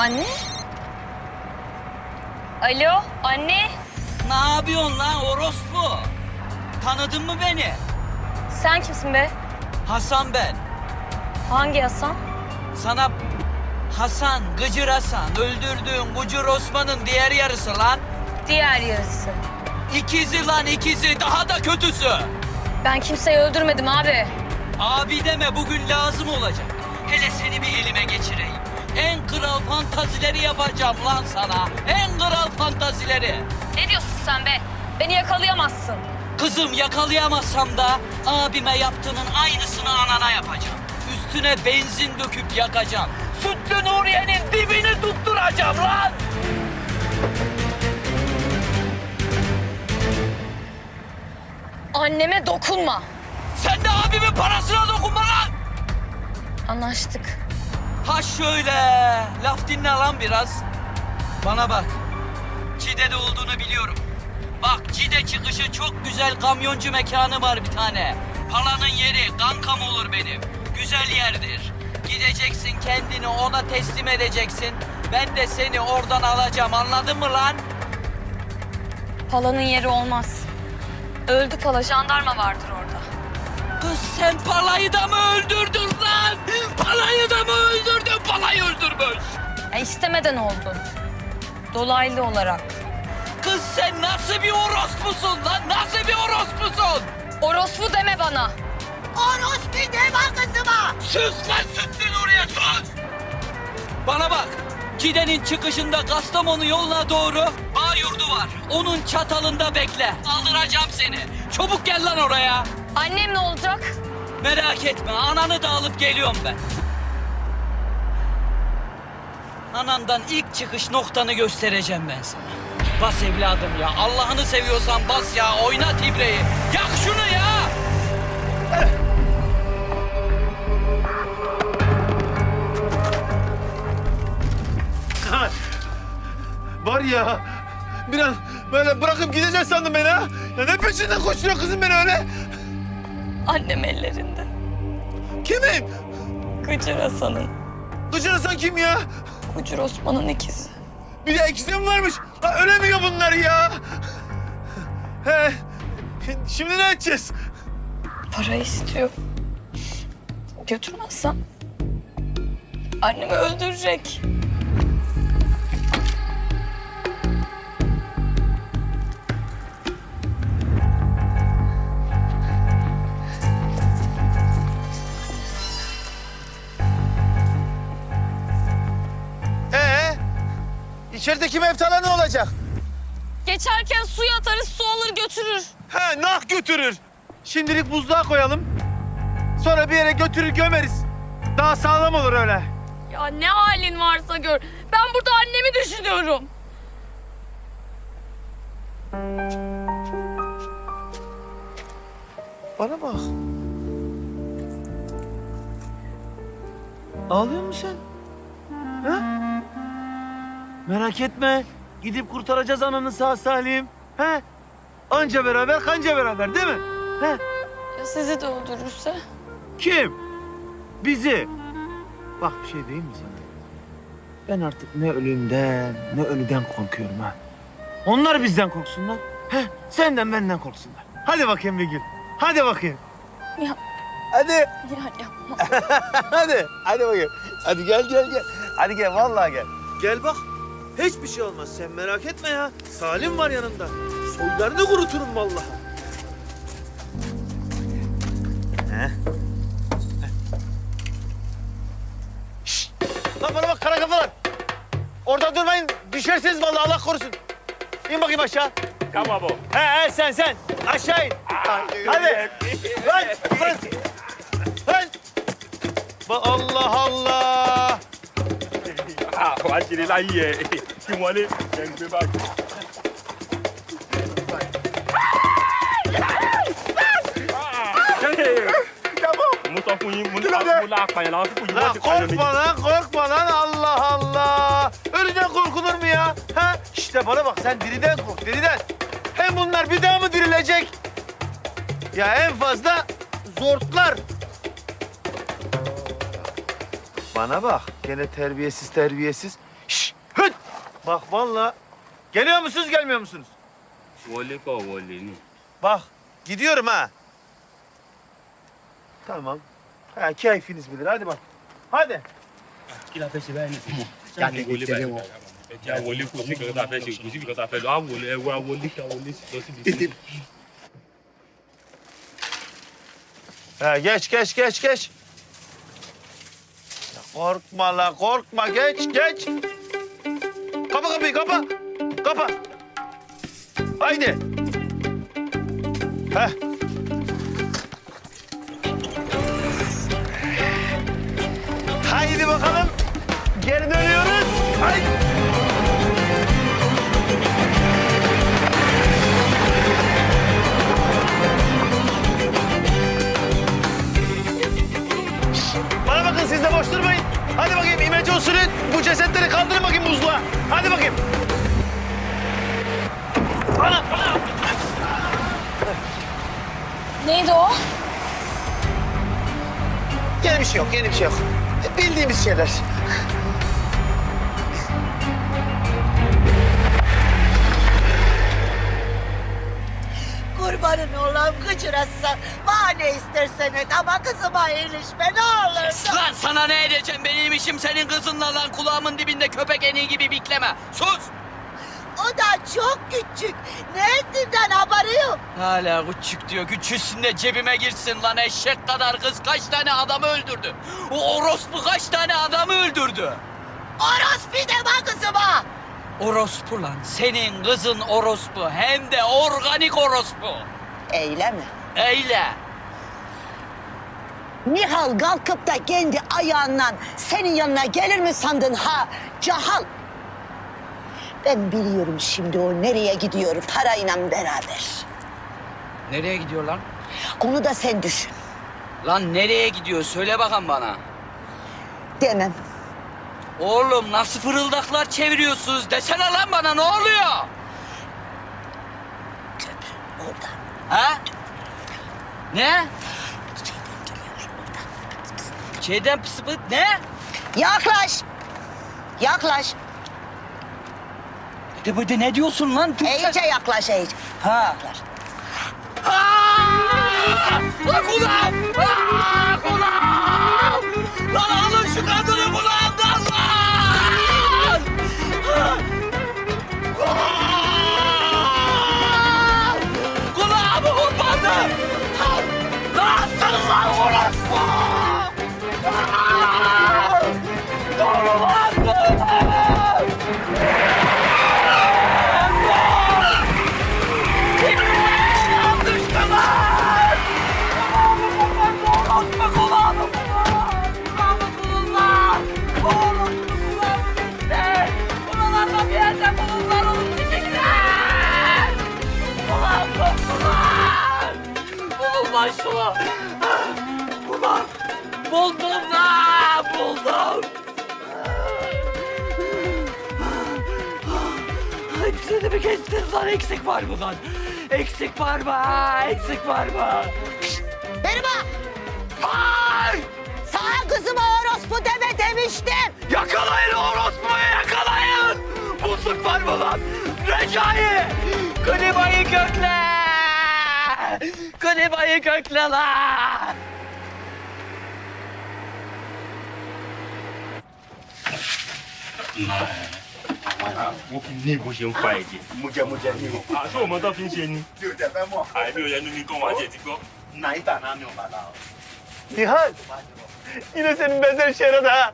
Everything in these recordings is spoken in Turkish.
Anne? Alo, anne. Ne yapıyorsun lan orospu? Tanıdın mı beni? Sen kimsin be? Hasan ben. Hangi Hasan? Sana Hasan, Gıcır Hasan, öldürdüğün Gucur Osman'ın diğer yarısı lan. Diğer yarısı. İkizi lan ikizi, daha da kötüsü. Ben kimseyi öldürmedim abi. Abi deme bugün lazım olacak. Hele seni bir elime geçireyim. En kral fantazileri yapacağım lan sana. En kral fantazileri. Ne diyorsun sen be? Beni yakalayamazsın. Kızım yakalayamazsam da abime yaptığının aynısını anana yapacağım. Üstüne benzin döküp yakacağım. Sütlü Nuriye'nin dibini tutturacağım lan. Anneme dokunma. Sen de abimin parasına dokunma lan. Anlaştık. Ha şöyle. Laf dinle lan biraz. Bana bak. Cide'de olduğunu biliyorum. Bak Cide çıkışı çok güzel kamyoncu mekanı var bir tane. Palanın yeri kankam olur benim. Güzel yerdir. Gideceksin kendini ona teslim edeceksin. Ben de seni oradan alacağım anladın mı lan? Pala'nın yeri olmaz. Öldü Pala, jandarma vardır orada. Kız sen Pala'yı da mı öldürdün lan? Pala'yı da mı öldürdün? Pala'yı öldürmüş. Ya istemeden oldu. Dolaylı olarak. Kız sen nasıl bir orospusun lan? Nasıl bir orospusun? Orospu deme bana. Orospu deme kızıma. Sus lan Sütlü Nuriye sus. Bana bak. Cide'nin çıkışında Kastamonu yoluna doğru bağ yurdu var. Onun çatalında bekle. Aldıracağım seni. Çabuk gel lan oraya. Annem ne olacak? Merak etme ananı da alıp geliyorum ben. Anandan ilk çıkış noktanı göstereceğim ben sana. Bas evladım ya. Allah'ını seviyorsan bas ya. Oynat ibreyi. Yak şunu ya. Var ya bir an böyle bırakıp gideceksin sandım beni ha. Ya ne peşinden koşturuyor kızım beni öyle? Annem ellerinde. Kimin? Gıcır Hasan'ın. Gıcır Hasan kim ya? Gıcır Osman'ın ikizi. Bir de ikisi mi varmış? Ha, ölemiyor bunlar ya. He. Şimdi ne edeceğiz? Para istiyor. Götürmezsem annemi öldürecek. İçerideki mevtalar ne olacak? Geçerken suya atarız, su alır götürür. He, nah götürür. Şimdilik buzluğa koyalım. Sonra bir yere götürür gömeriz. Daha sağlam olur öyle. Ya ne halin varsa gör. Ben burada annemi düşünüyorum. Bana bak. Ağlıyor musun sen? Ha? Merak etme. Gidip kurtaracağız ananı sağ salim. He? Anca beraber kanca beraber değil mi? He? Ya sizi de öldürürse? Kim? Bizi. Bak bir şey diyeyim mi sana? Ben artık ne ölümden ne ölüden korkuyorum ha. Onlar bizden korksunlar. He? Senden benden korksunlar. Hadi bakayım bir gün. Hadi bakayım. Ya, Hadi. ya yapma. Hadi. Hadi bakayım. Hadi gel gel gel. Hadi gel vallahi gel. Gel bak. Hiçbir şey olmaz sen merak etme ya. Salim var yanında. Soylarını kuruturum vallahi. He? Şşt! Lan bana bak kara kafalar. Orada durmayın. Düşersiniz vallahi Allah korusun. İn bakayım aşağı. Tamam bu. He he sen sen. Aşağı in. Hadi. Lan. Lan. Lan. Allah Allah. Ah, wàá ṣeré láyé ẹ kí wọlé ẹ ń gbé báàgì. mo korkma lan korkma lan Allah Allah. Ölüden korkulur mu ya? Ha? İşte bana bak sen diriden kork diriden. Hem bunlar bir daha mı dirilecek? Ya en fazla zortlar. Bana bak gene terbiyesiz terbiyesiz. Şşt Bak vallahi geliyor musunuz gelmiyor musunuz? Wọlé kọ̀ wọlé ni. Bak gidiyorum ha. Tamam. Ha keyfiniz bilir hadi bak. Hadi. Kí la fẹ́ ṣe báyìí nìsín? Jáde wọlé kò sí nǹkan tá a fẹ́ ṣe kò sí nǹkan tá a fẹ́ lọ. Á wọlé ẹ wá wọlé kí a wọlé lọ síbi tí. Ha geç geç geç geç. Korkma la korkma geç geç. Kapa kapıyı kapa. Kapa. Haydi. Heh. Haydi bakalım. Geri dönüyoruz. Haydi. De boş durmayın. Hadi bakayım imece usulü bu cesetleri kaldırın bakayım buzluğa. Hadi bakayım. Ana, ana. Neydi o? Yeni bir şey yok, yeni bir şey yok. Bildiğimiz şeyler. Kurbanın olam gıcırasa. Bana ne istersen et ama kızıma ilişme ne olursun. Lan sana ne edeceğim benim işim senin kızınla lan kulağımın dibinde köpek eniği gibi bikleme. Sus! O da çok küçük. Ne ettiğinden haberi yok. Hala küçük diyor. Küçülsün de cebime girsin lan eşek kadar kız kaç tane adamı öldürdü. O orospu kaç tane adamı öldürdü. Orospu deme kızıma. Orospu lan. Senin kızın orospu. Hem de organik orospu. Eyleme. Eyle. Nihal kalkıp da kendi ayağından senin yanına gelir mi sandın ha? Cahal. Ben biliyorum şimdi o nereye gidiyor parayla beraber. Nereye gidiyor lan? Onu da sen düşün. Lan nereye gidiyor? Söyle bakalım bana. Demem. Oğlum nasıl fırıldaklar çeviriyorsunuz? Desene lan bana ne oluyor? Köprü orada. Ha? Ne? Şeyden geliyor orada. Şeyden. Ne? Yaklaş. Yaklaş. De de ne diyorsun lan? Türkçe- yaklaş iyice. Ha. Yaklaş. Aa! Lan kulağım! Aa, kulağım! Lan alın şu kadını sen lan Kestin lan? Eksik var mı lan? Eksik var mı? ha? Eksik var mı? Bak. Ay! Sana kızıma orospu deme demiştim. Yakalayın orospuyu yakalayın! Buzluk var mı lan? Recai! Klimayı kökle! Klimayı kökle lan! Wọ́n fi ní bó ṣe ń fa ẹ̀jẹ̀. mo jẹ mo jẹ ní o. Àṣé òun mọ tó fi ń ṣe ni? mi ò tẹ fẹ́ mọ̀. Àìmí ò yẹnu mi kán wá jẹ́ ti gbọ́. náírà náà mi ò bá la o. Nihal. Yine senin benzer işe yaradı ha.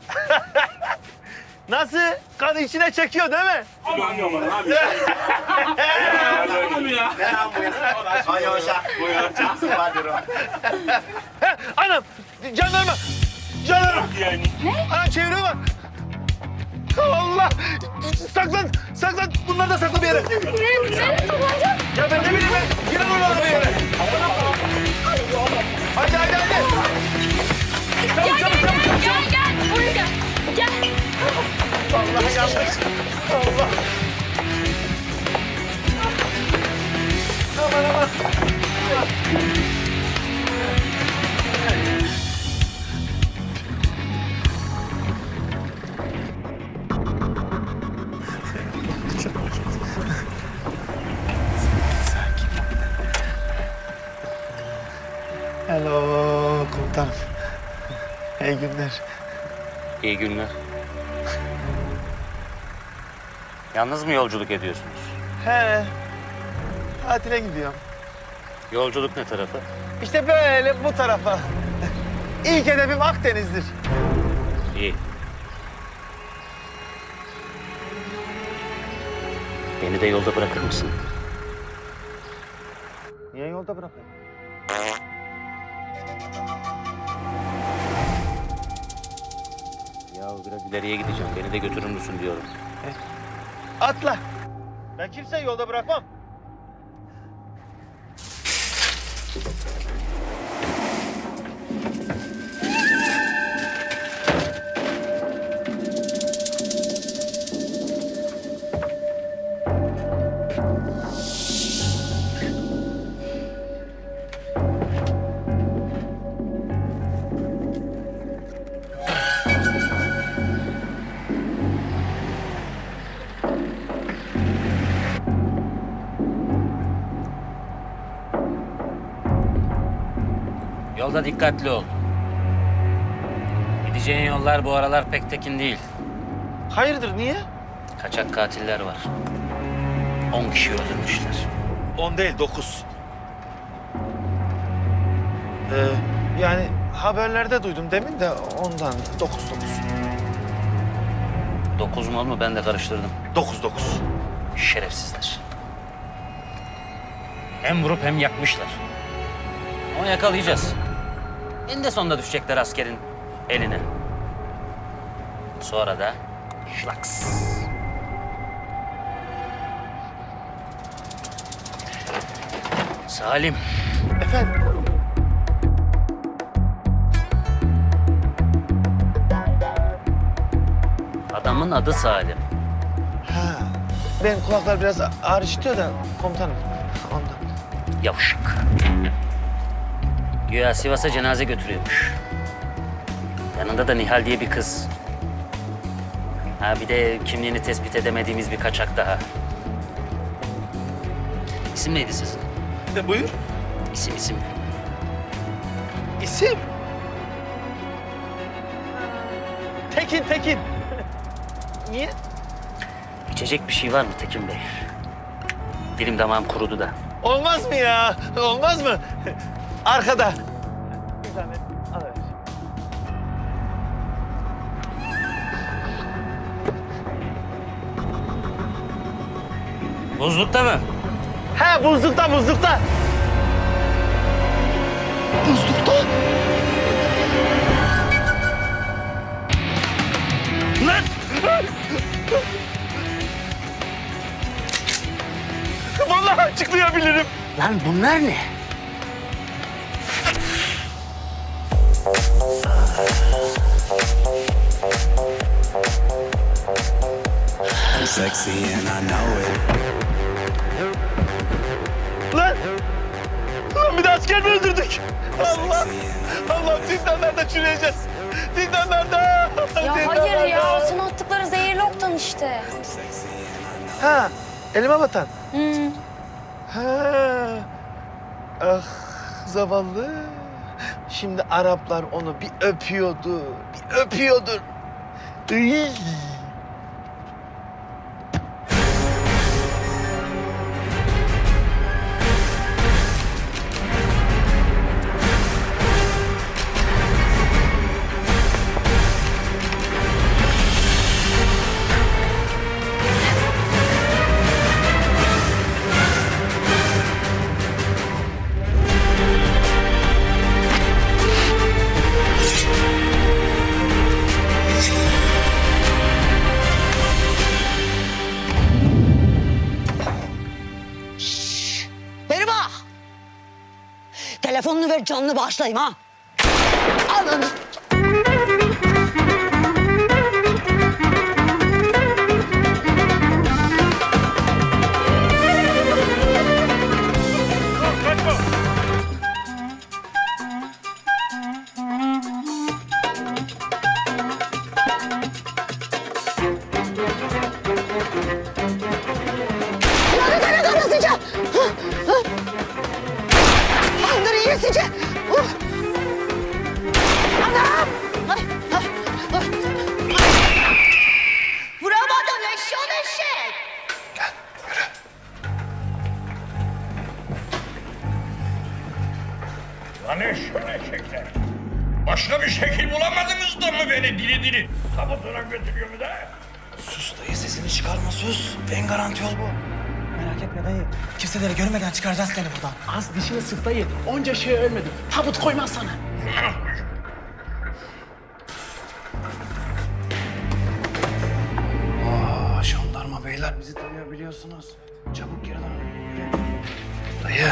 Nasıl? Kan içine çekiyor değil mi? Yàn mọ̀ láàbì? Láàbì ya. ẹ á mú ya ọyọ ọṣà ọṣà sì wá dúró. He, anam! Jandarma! Jandarma! Anam çeviriyor bak. Allah! Saklan! Saklan! Bunları da sakla bir yere. Ya ben ne bileyim ben. Girin oralara bir yere. Hadi hadi hadi. Çabuk çabuk çabuk çabuk. Gel gel buraya gel. Gel. Allah yanlış. Allah. Aman aman. İyi günler. İyi günler. Yalnız mı yolculuk ediyorsunuz? He. Tatile gidiyorum. Yolculuk ne tarafa? İşte böyle bu tarafa. İlk hedefim Akdeniz'dir. İyi. Beni de yolda bırakır mısın? Niye yolda bırakayım? İleriye gideceğim. Beni de götürür müsün diyorum. Atla. Ben kimseyi yolda bırakmam. Yolda dikkatli ol. Gideceğin yollar bu aralar pek tekin değil. Hayırdır niye? Kaçak katiller var. On kişi öldürmüşler. On değil dokuz. Ee, yani haberlerde duydum demin de ondan dokuz dokuz. Dokuz mu mu ben de karıştırdım. Dokuz dokuz. Şerefsizler. Hem vurup hem yakmışlar. Ama yakalayacağız. En sonunda düşecekler askerin eline. Sonra da şlaks. Salim, Efendim? adamın adı Salim. Ha. Benim kulaklar biraz ağır işitiyor da komutanım. Ondan. Yavşak. Güya Sivas'a cenaze götürüyormuş. Yanında da Nihal diye bir kız. Ha bir de kimliğini tespit edemediğimiz bir kaçak daha. İsim neydi sizin? E, buyur. İsim isim. İsim? Tekin Tekin. Niye? İçecek bir şey var mı Tekin Bey? Dilim damağım kurudu da. Olmaz mı ya? Olmaz mı? Arkada. Bir zahmet alıver. Buzlukta mı? He buzlukta buzlukta. Buzlukta? Lan! Vallahi açıklayabilirim. Lan bunlar ne? Sexy and I know it. Lan! Lan bir de asker mi öldürdük? Allah! Allah zindanlarda çürüyeceğiz. Zindanlarda! Ya hayır ya o sana attıkları zehirli oktan işte. Ha, elime batan. Hmm. Ha. Ah zavallı. Şimdi Araplar onu bir öpüyordu, bir öpüyordur. Iy. Canını bağışlayayım ha. Alın. kesici. Uf. Anam! Ay, ay, ay. Vuramadın eşyon eşek. Gel yürü. Lan eşyon eşekler. Başka bir şekil bulamadınız da mı beni diri diri tabutuna götürüyor mu da? Sus dayı sesini çıkarma sus. En garanti yol bu. Etme dayı. Kimseleri görmeden çıkaracağız seni buradan. Az dişini sık dayı. Onca şey ölmedim. Tabut koymaz sana. Aa, jandarma beyler bizi tanıyor biliyorsunuz. Çabuk geri dön. Dayı.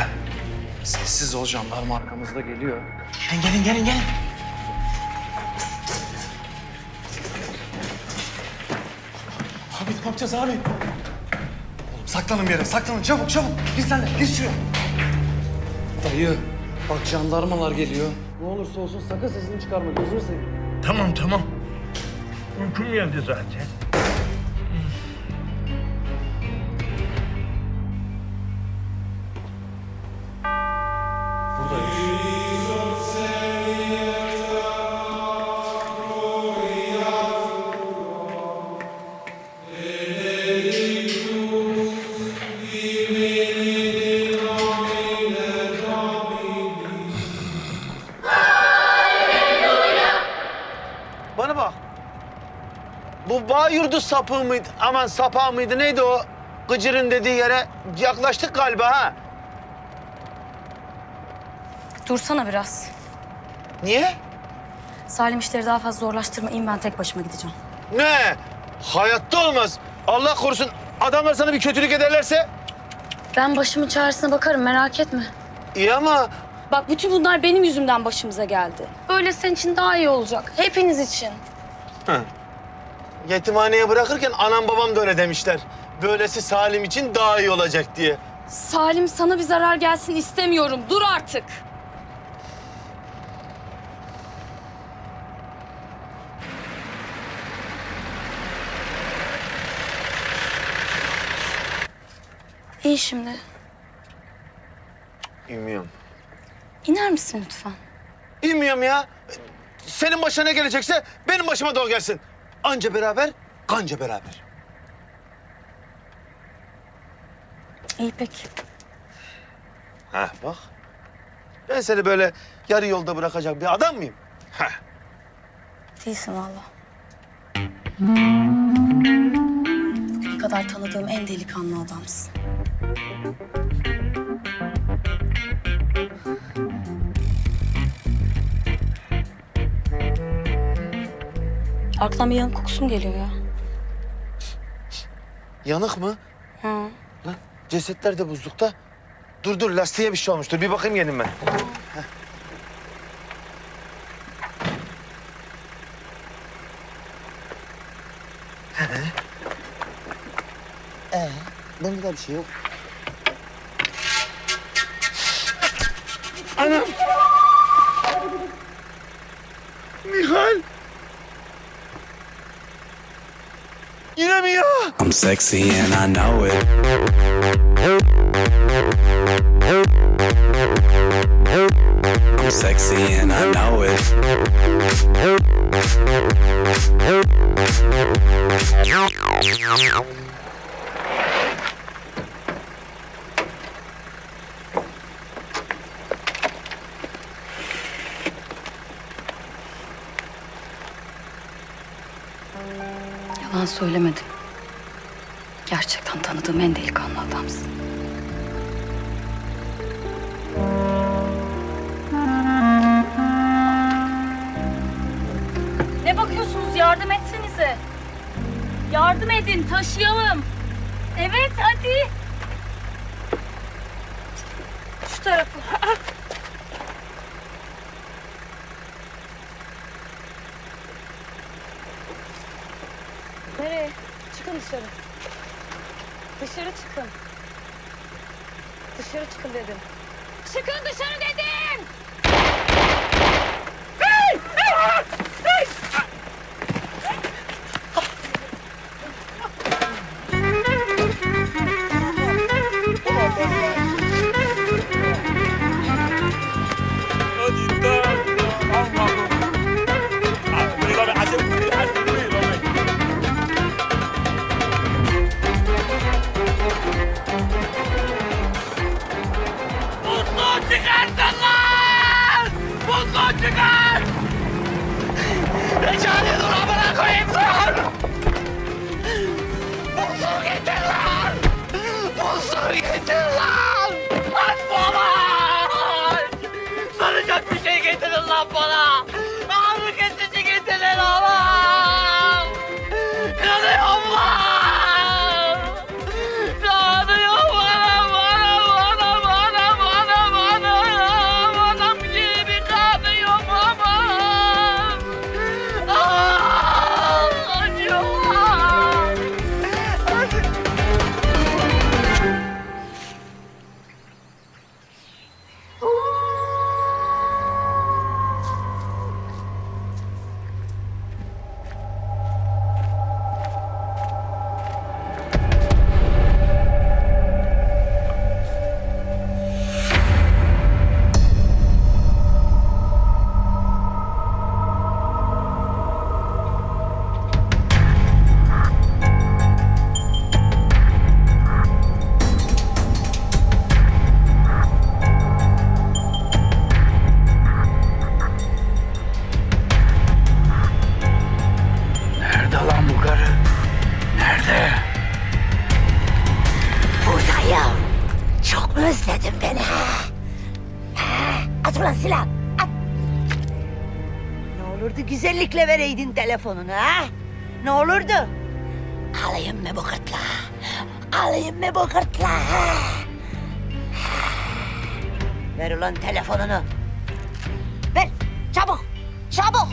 Sessiz ol jandarma arkamızda geliyor. Gelin gelin gelin gelin. Abi ne yapacağız abi? Saklanın bir yere saklanın çabuk çabuk. Gir sen de gir şuraya. Dayı bak jandarmalar geliyor. Ne olursa olsun sakın sesini çıkarma gözünü seveyim. Tamam tamam. Uykum geldi zaten. Bu bağ yurdu sapığı mıydı? Aman sapağı mıydı? Neydi o? Gıcır'ın dediği yere yaklaştık galiba ha. Dursana biraz. Niye? Salim işleri daha fazla zorlaştırmayayım ben tek başıma gideceğim. Ne? Hayatta olmaz. Allah korusun adamlar sana bir kötülük ederlerse Ben başımın çaresine bakarım merak etme. iyi ama Bak bütün bunlar benim yüzümden başımıza geldi. Böyle senin için daha iyi olacak. Hepiniz için. Yetimhaneye bırakırken anam babam da öyle demişler. Böylesi Salim için daha iyi olacak diye. Salim sana bir zarar gelsin istemiyorum. Dur artık. İyi şimdi. Bilmiyorum. İner misin lütfen? Bilmiyorum ya. Senin başına ne gelecekse benim başıma da o gelsin. Anca beraber, kanca beraber. İyi peki. Heh bak. Ben seni böyle yarı yolda bırakacak bir adam mıyım? Heh. Değilsin valla. Bugüne kadar tanıdığım en delikanlı adamsın. Arkadan bir yanık kokusu mu geliyor ya? Yanık mı? Hı. Lan cesetler de buzlukta. Dur dur lastiğe bir şey olmuştur. Bir bakayım gelin ben. Ee, bunda da bir şey yok. Anam! Nihal! Yine mi ya? I'm sexy and I know it. I'm sexy and I know it. Yalan söylemedim. Gerçekten tanıdığım en delikanlı adamsın. Ne bakıyorsunuz? Yardım etsenize. Yardım edin, taşıyalım. Evet, hadi. Şu tarafı. Nereye? Çıkın dışarı. Dışarı çıkın. Dışarı çıkın dedim. Çıkın dışarı dedim! Telefonunu ha? Ne olurdu? Alayım mı bu gırtlağı? Alayım mı bu gırtlağı? ha? Ver ulan telefonunu. Ver, çabuk, çabuk.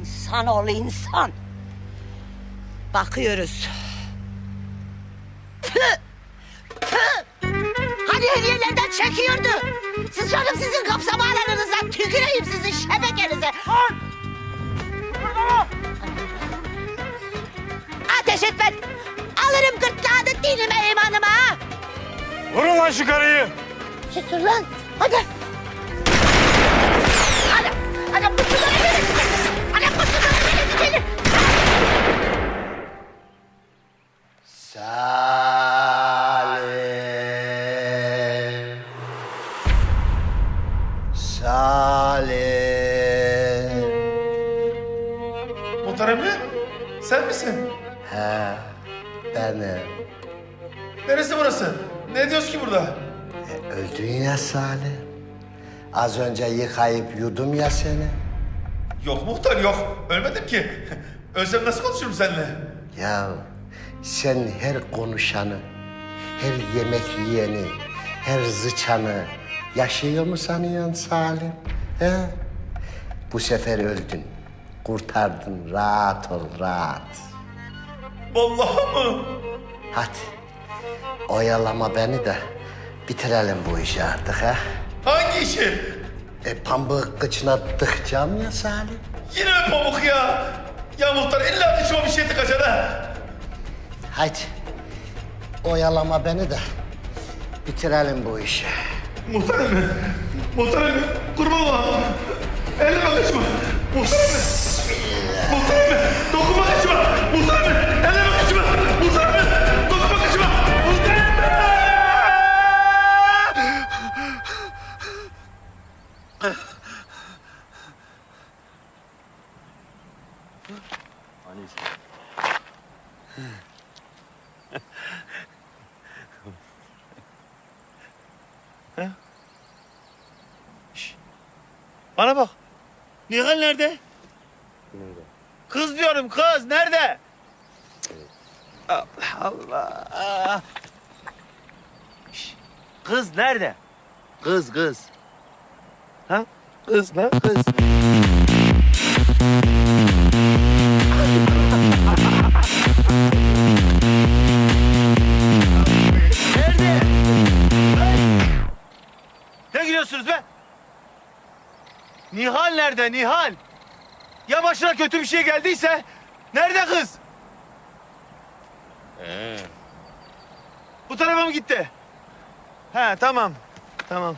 İnsan ol insan. Bakıyoruz. Hediyelerden çekiyordu. Sıçarım sizin kapsamalarınıza, tüküreyim sizin şebekenize. Ateş etme. Alırım gırtlağını dinime imanıma. Vurun lan şu karıyı. Sıkır lan. Hadi. Öldün ya Salih. Az önce yıkayıp yudum ya seni. Yok muhtar yok. Ölmedim ki. Ölsem nasıl konuşurum seninle? Ya sen her konuşanı, her yemek yiyeni, her zıçanı yaşıyor mu sanıyorsun Salim? He? Bu sefer öldün. Kurtardın. Rahat ol, rahat. Vallahi mı? Hadi. Oyalama beni de bitirelim bu işi artık ha. Hangi işi? E pamuk kıçına tıkacağım ya Salim. Yine mi pamuk ya? Ya muhtar illa dışıma bir şey tıkacak ha. Hadi. Oyalama beni de bitirelim bu işi. Muhtar emmi. Muhtar emmi. Kurban olayım. Elime kaçma. Muhtar emmi. Nihal nerede? Kız diyorum kız nerede? Allah Allah. Şş, Kız nerede? Kız kız. Ha? Kız lan kız. Nihal nerede Nihal? Ya başına kötü bir şey geldiyse nerede kız? Bu tarafa mı gitti? He tamam. Tamam.